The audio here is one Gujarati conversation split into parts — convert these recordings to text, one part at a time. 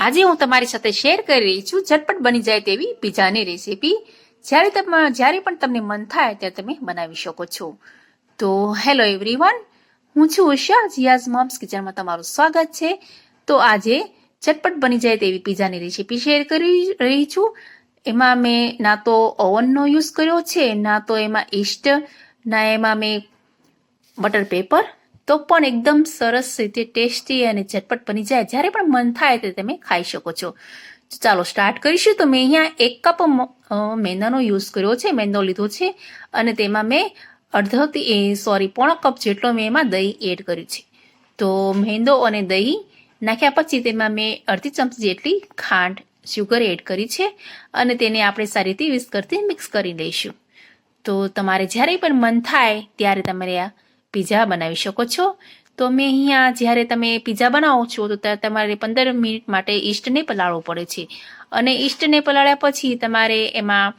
આજે હું તમારી સાથે શેર કરી રહી છું, ઝટપટ બની જાય તેવી પીઝાની રેસીપી જ્યારે તમે, જ્યારે પણ તમને મન થાય ત્યારે તમે બનાવી શકો છો. તો હેલો એવરીવન હું છું ઉષા જીયાઝ મોમ્સ કિચનમાં તમારું સ્વાગત છે. તો આજે ઝટપટ બની જાય તેવી પીઝાની રેસીપી શેર કરી રહી છું. એમાં મેં ના તો ઓવનનો યુઝ કર્યો છે, ના તો એમાં ઈસ્ટ ના એમાં મેં બટર પેપર તો પણ એકદમ સરસ રીતે ટેસ્ટી અને ઝટપટ બની જાય. જ્યારે પણ મન થાય તે તમે ખાઈ શકો છો. ચાલો સ્ટાર્ટ કરીશું. તો મેં અહીંયા એક કપ મેંદાનો યુઝ કર્યો છે. મેંદો લીધો છે. અને તેમાં મેં અડધોથી સોરી પોણો કપ જેટલો મેં એમાં દહીં એડ કર્યું છે. તો મેંદો અને દહીં નાખ્યા પછી તેમાં મેં અડધી ચમચી જેટલી ખાંડ શુગર એડ કરી છે. અને તેને આપણે સારી રીતે વિસ્કરથી મિક્સ કરી લઈશું. તો તમારે જ્યારે પણ મન થાય ત્યારે તમારે આ પીઝા બનાવી શકો છો. તો મેં અહીંયા જ્યારે તમે પીઝા બનાવો છો, તો ત્યારે તમારે પંદર મિનિટ માટે ઈસ્ટને પલાળવું પડે છે. અને ઈસ્ટને પલાળ્યા પછી તમારે એમાં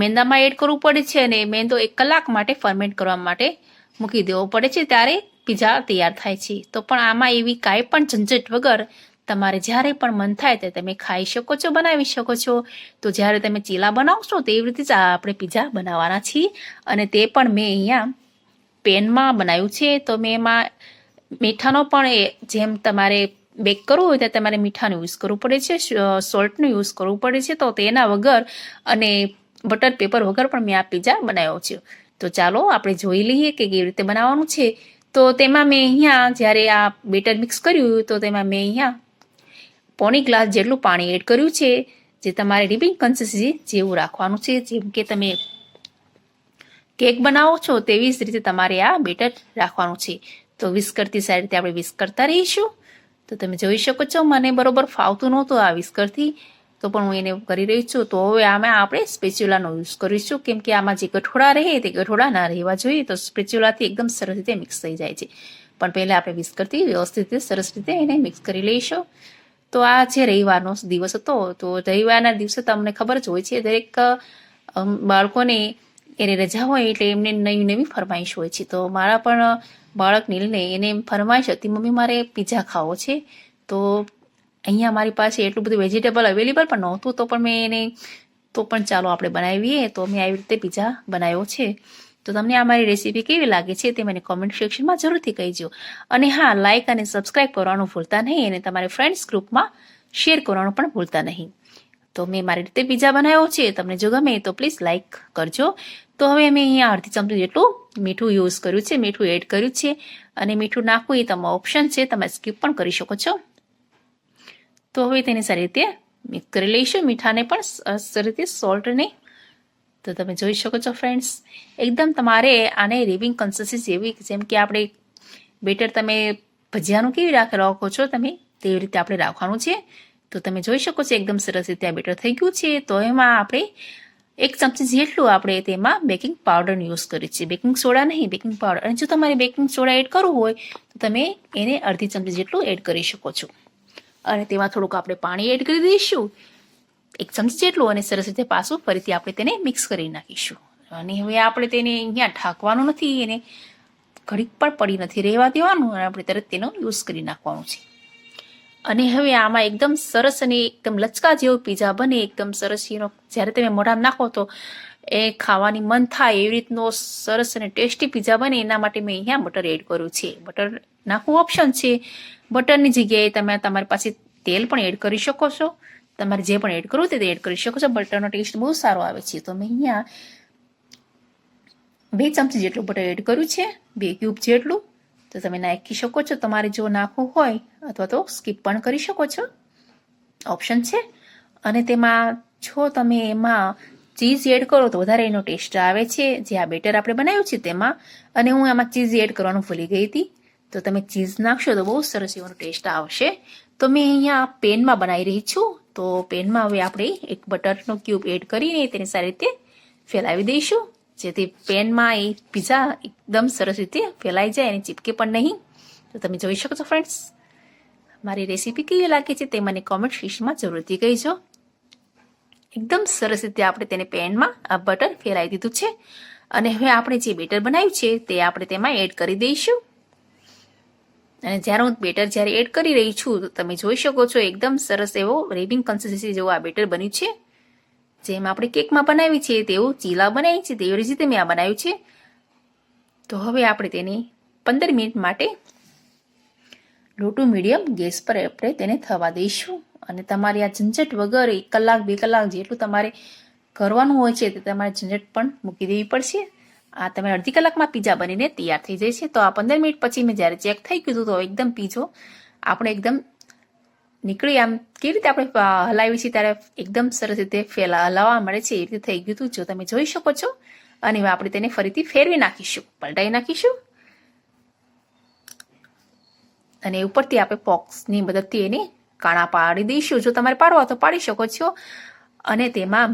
મેંદામાં એડ કરવું પડે છે અને મેંદો એક કલાક માટે ફર્મેન્ટ કરવા માટે મૂકી દેવો પડે છે ત્યારે પીઝા તૈયાર થાય છે. તો પણ આમાં એવી કાંઈ પણ ઝંઝટ વગર તમારે જ્યારે પણ મન થાય ત્યારે તમે ખાઈ શકો છો, બનાવી શકો છો. તો જ્યારે તમે ચીલા બનાવશો તેવી રીતે જ આપણે પીઝા બનાવવાના છીએ. અને તે પણ મેં અહીંયા પેનમાં બનાવ્યું છે, તો મેં એમાં મીઠાનો પણ જેમ તમારે બેક કરવું હોય ત્યારે તમારે મીઠાનો યુઝ કરવું પડે છે સોલ્ટનો યુઝ કરવું પડે છે, તો તેના વગર અને બટર પેપર વગર પણ મેં આ પીઝા બનાવ્યો છે. તો ચાલો આપણે જોઈ લઈએ કે કેવી રીતે બનાવવાનું છે. તો તેમાં મેં અહીંયા જ્યારે આ બેટર મિક્સ કર્યું તો તેમાં મેં અહીંયા પોણી ગ્લાસ જેટલું પાણી એડ કર્યું છે, જે તમારે રિબિંગ કન્સિસ્ટન્સી જેવું રાખવાનું છે, જેમ કે તમે કેક બનાવો છો તેવી જ રીતે તમારે આ બેટર રાખવાનું છે. તો વિસ્કરથી સારી રીતે આપણે વિસ્ક કરતા રહીશું. તો તમે જોઈ શકો છો, મને બરોબર ફાવતું નહોતું આ વિસ્કરથી તો પણ હું એને કરી રહી છું. તો હવે આમાં આપણે સ્પેચ્યુલાનો યુઝ કરીશું. કેમ કે આમાં જે ગઠોડા રહે તે ગઠોડા ના રહેવા જોઈએ. તો સ્પેચ્યુલાથી એકદમ સરસ રીતે મિક્સ થઈ જાય છે. પણ પહેલાં આપણે વિસ્કરથી વ્યવસ્થિત રીતે સરસ રીતે એને મિક્સ કરી લઈશું. તો આ છે રવિવારનો દિવસ હતો, તો રવિવારના દિવસે તમને ખબર જ હોય છે, દરેક બાળકોને એને રજા હોય એટલે એમને નવી નવી ફરમાઈશ હોય છે. તો મારા પણ બાળક નીલને એને ફરમાઈશ હતી, મમ્મી, મારે પીઝા ખાવો છે. તો અહીંયા મારી પાસે એટલું બધું વેજીટેબલ અવેલેબલ પણ નહોતું, તો પણ મેં એને, તો પણ ચાલો આપણે બનાવીએ. તો મેં આવી રીતે પીઝા બનાવ્યો છે. તો તમને આ મારી રેસીપી કેવી લાગે છે તે મને કોમેન્ટ સેક્શનમાં જરૂરથી કહીજો. અને હા લાઇક અને સબસ્ક્રાઇબ કરવાનું ભૂલતા નહીં અને તમારી ફ્રેન્ડ્સ ગ્રુપમાં શેર કરવાનું પણ ભૂલતા નહીં. તો મેં મારી રીતે પીઝા બનાવ્યો છે. તમને જો ગમે તો પ્લીઝ લાઇક કરજો. તો હવે મેં અહીંયા અડધી ચમચી જેટલું મીઠું યુઝ કર્યું છે. મીઠું એડ કર્યું છે. અને મીઠું નાખવું એ તમારો ઓપ્શન છે. તમે સ્કીપ પણ કરી શકો છો. તો હવે તેને સારી રીતે મિક્સ કરી લઈશું. મીઠાને પણ સારી રીતે સોલ્ટને તો તમે જોઈ શકો છો ફ્રેન્ડ્સ એકદમ તમારે આને રિવિંગ કન્સિસ્ટન્સી એવી જેમ કે આપણે બેટર તમે ભજીયાનું કેવી રાખે રાખો છો તમે, તેવી રીતે આપણે રાખવાનું છે. તો તમે જોઈ શકો છો, એકદમ સરસ રીતે આ બેટર થઈ ગયું છે. તો એમાં આપણે એક ચમચી જેટલું આપણે તેમાં બેકિંગ પાવડરનો યુઝ કરીએ છીએ. બેકિંગ સોડા નહીં, બેકિંગ પાવડર. અને જો તમારે બેકિંગ સોડા એડ કરવું હોય, તો તમે એને અડધી ચમચી જેટલું એડ કરી શકો છો. અને તેમાં થોડુંક આપણે પાણી એડ કરી દઈશું. એક ચમચી જેટલું અને સરસ રીતે પાછું ફરીથી આપણે તેને મિક્સ કરી નાખીશું. અને હવે આપણે તેને અહીંયા ઢાંકવાનું નથી, એને ઘડીક પણ પડી નથી રહેવા દેવાનું અને આપણે તરત તેનો યુઝ કરી નાખવાનું છે. અને હવે આમાં એકદમ સરસ અને એકદમ લચકા જેવો પીઝા બને, એકદમ સરસ. એનો જ્યારે તમે મોઢામાં નાખો તો એ ખાવાની મન થાય એવી રીતનો સરસ અને ટેસ્ટી પીઝા બને. એના માટે મેં અહીંયા બટર એડ કર્યું છે. બટર નાખવું ઓપ્શન છે. બટરની જગ્યાએ તમે તમારી પાસે તેલ પણ એડ કરી શકો છો. તમારે જે પણ એડ કરવું તે એડ કરી શકો છો. બટરનો ટેસ્ટ બહુ સારો આવે છે. તો મેં અહીંયા બે ચમચી જેટલું બટર એડ કર્યું છે. બે ક્યુબ જેટલું. તો તમે નાખી શકો છો. તમારે જો નાખવું હોય અથવા તો સ્કીપ પણ કરી શકો છો. ઓપ્શન છે. અને તેમાં જો તમે એમાં ચીઝ એડ કરો તો વધારે એનો ટેસ્ટ આવે છે. જે આ બેટર આપણે બનાવ્યું છે તેમાં. અને હું એમાં ચીઝ એડ કરવાનું ભૂલી ગઈ હતી. તો તમે ચીઝ નાખશો તો બહુ સરસ એવો ટેસ્ટ આવશે. તો મેં અહીંયા પેનમાં બનાવી રહી છું. તો પેનમાં હવે આપણે એક બટરનો ક્યુબ એડ કરીને તેને સારી રીતે ફેલાવી દઈશું. જેથી પેનમાં એ પીઝા એકદમ સરસ રીતે ફેલાઈ જાય અને ચીપકે પણ નહીં. તો તમે જોઈ શકો છો ફ્રેન્ડ્સ મારી રેસીપી કેવી લાગે છે તે મને કોમેન્ટ શીશમાં જરૂરથી કહીજો. એકદમ સરસ રીતે આપણે તેને પેનમાં આ બટર ફેલાવી દીધું છે. અને હવે આપણે જે બેટર બનાવ્યું છે તે આપણે તેમાં એડ કરી દઈશું. અને જ્યારે હું બેટર જ્યારે એડ કરી રહી છું, તો તમે જોઈ શકો છો એકદમ સરસ એવો રેબિંગ કન્સિસ્ટન્સી જેવો આ બેટર બન્યું છે. જેમ આપણે કેકમાં બનાવી છે, તેવું ચીલા બનાવી છે, તેવી રીતે મેં આ બનાવ્યું છે. તો હવે આપણે તેને પંદર મિનિટ માટે લો ટુ મીડિયમ ગેસ પર આપણે તેને થવા દઈશું. અને તમારે આ ઝંઝટ વગર એક કલાક, બે કલાક જેટલું તમારે કરવાનું હોય છે, તે તમારે ઝંઝટ પણ મૂકી દેવી પડશે. આ તમે અડધી કલાકમાં પીઝા બનીને તૈયાર થઈ જાય છે. તો આ પંદર મિનિટ પછી મેં જ્યારે ચેક થઈ ગયું હતું તો એકદમ પીઝો, આપણે એકદમ નીકળી આમ કેવી રીતે આપણે હલાવી છીએ ત્યારે એકદમ સરસ રીતે ફેલા, હલાવવા મળે છે એ રીતે થઈ ગયું હતું. જો તમે જોઈ શકો છો, અને હવે આપણે તેને ફરીથી ફેરવી નાખીશું. પલટાઈ નાખીશું. અને ઉપરથી આપણે પોક્સની મદદથી એને કાણા પાડી દઈશું. જો તમારે પાડવા તો પાડી શકો છો. અને તેમાં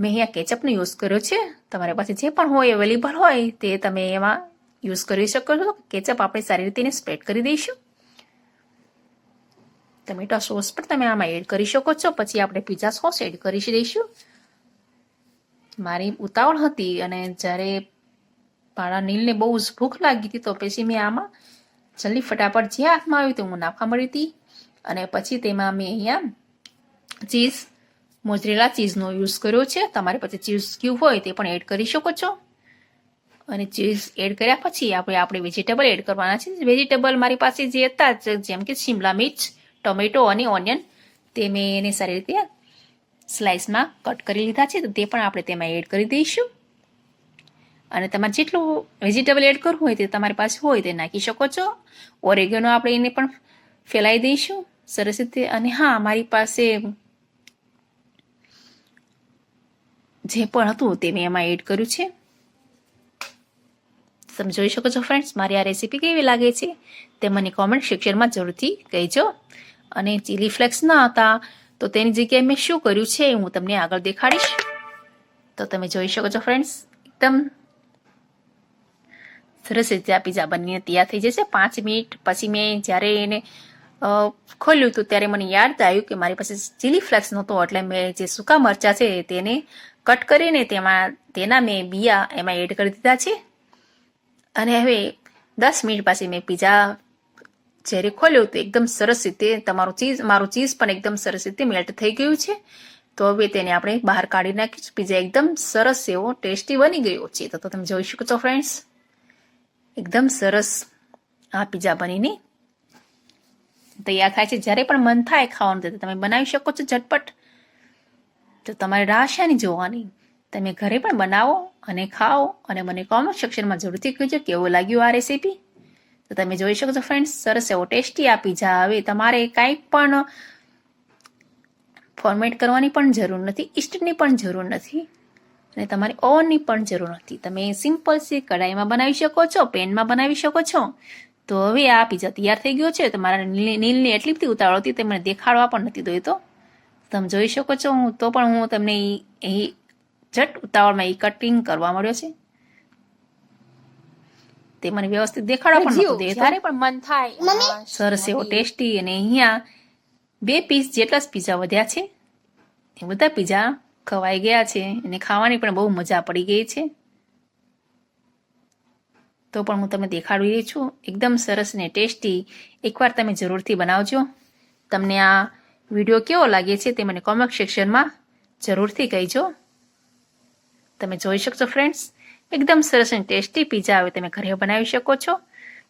મેં અહીંયા કેચઅપનો યુઝ કર્યો છે. તમારી પાસે જે પણ હોય, અવેલેબલ હોય, તે તમે એમાં યુઝ કરી શકો છો. કેચઅપ આપણે સારી રીતે એને સ્પ્રેડ કરી દઈશું. ટમેટા સોસ પણ તમે આમાં એડ કરી શકો છો. પછી આપણે પીઝા સોસ એડ કરી દઈશું. મારી ઉતાવળ હતી અને જ્યારે મારા નીલને બહુ જ ભૂખ લાગી હતી તો પછી મેં આમાં જલ્દી ફટાફટ જે હાથમાં આવ્યું તે હું નાખવા મળી હતી. અને પછી તેમાં મેં અહીંયા ચીઝ મોજરેલા ચીઝનો યુઝ કર્યો છે. તમારી પાસે ચીઝ ક્યુબ હોય તે પણ એડ કરી શકો છો. અને ચીઝ એડ કર્યા પછી આપણે આપણે વેજીટેબલ એડ કરવાના છે. વેજીટેબલ મારી પાસે જે હતા જેમ કે શિમલા મિર્ચ ટોમેટો અને ઓનિયન તે મેં એને સારી રીતે સ્લાઇસમાં કટ કરી લીધા છે, તો તે પણ આપણે તેમાં એડ કરી દઈશું. અને તમારે જેટલું વેજીટેબલ એડ કરવું હોય તે તમારી પાસે હોય તે નાખી શકો છો. ઓરેગેનો આપણે એને પણ ફેલાઈ દઈશું, સરસ રીતે. અને હા, મારી પાસે જે પણ હતું તે મેં એમાં એડ કર્યું છે. તમે જોઈ શકો છો ફ્રેન્ડ્સ, મારી આ રેસીપી કેવી લાગે છે તે મને કોમેન્ટ સેક્શનમાં જરૂરથી કહેજો. અને ચીલી ફ્લેક્સ ના હતા, તો તેની જગ્યાએ મેં શું કર્યું છે એ હું તમને આગળ દેખાડીશ. તો તમે જોઈ શકો છો ફ્રેન્ડ્સ, એકદમ સરસ રીતે આ પીઝા બનીને તૈયાર થઈ જશે. પાંચ મિનિટ પછી મેં જ્યારે એને ખોલ્યું હતું ત્યારે મને યાદ આવ્યું કે મારી પાસે ચીલી ફ્લેક્સ નહોતો, એટલે મેં જે સૂકા મરચાં છે તેને કટ કરીને તેમાં, તેના મેં બિયા એમાં એડ કરી દીધા છે. અને હવે દસ મિનિટ પછી મેં પીઝા જ્યારે ખોલ્યું તો એકદમ સરસ રીતે તમારું ચીઝ, મારું ચીઝ પણ એકદમ સરસ રીતે મેલ્ટ થઈ ગયું છે. તો હવે તેને આપણે બહાર કાઢી નાખીશું. પીઝા એકદમ સરસ એવો ટેસ્ટી બની ગયો છે. તો તમે જોઈ શકો છો ફ્રેન્ડ્સ એકદમ સરસ આ પીઝા બનીને તૈયાર થાય છે. જ્યારે પણ મન થાય ખાવાનું, તો તમે બનાવી શકો છો ઝટપટ. તો તમારે રાહ શાની જોવાની. તમે ઘરે પણ બનાવો અને ખાઓ અને મને કોમેન્ટ સેક્શનમાં જરૂરથી કહેજો કેવું લાગ્યું આ રેસીપી તો તમે જોઈ શકો છો ફ્રેન્ડ્સ સરસ એવો ટેસ્ટી આ પીઝા હવે તમારે કાંઈ પણ ફોર્મેટ કરવાની પણ જરૂર નથી ઈસ્ટની પણ જરૂર નથી અને તમારે ઓવનની પણ જરૂર નથી. તમે સિમ્પલ સી કઢાઈમાં બનાવી શકો છો પેનમાં બનાવી શકો છો. તો હવે આ પીઝા તૈયાર થઈ ગયો છે, તમારા નીલની એટલી બધી ઉતાવળ હતી તે મને દેખાડવા પણ નથી દોઈતો તમે જોઈ શકો છો હું, તો પણ હું તમને એ ઝટ ઉતાવળમાં એ કટિંગ કરવા મળ્યો છે. તે મને વ્યવસ્થિત દેખાડવા પણ નહોતું દેતા પણ મન થાય સરસ એવો ટેસ્ટી અને અહીંયા બે પીસ જેટલા જ પીઝા વધ્યા છે. એ બધા પીઝા ખવાઈ ગયા છે અને ખાવાની પણ બહુ મજા પડી ગઈ છે. તો પણ હું તમને દેખાડી રહી છું. એકદમ સરસ ને ટેસ્ટી. એકવાર તમે જરૂરથી બનાવજો. તમને આ વીડિયો કેવો લાગે છે તે મને કોમેન્ટ સેક્શનમાં જરૂરથી કહેજો. તમે જોઈ શકશો ફ્રેન્ડ્સ એકદમ સરસ અને ટેસ્ટી પીઝા હવે તમે ઘરે બનાવી શકો છો.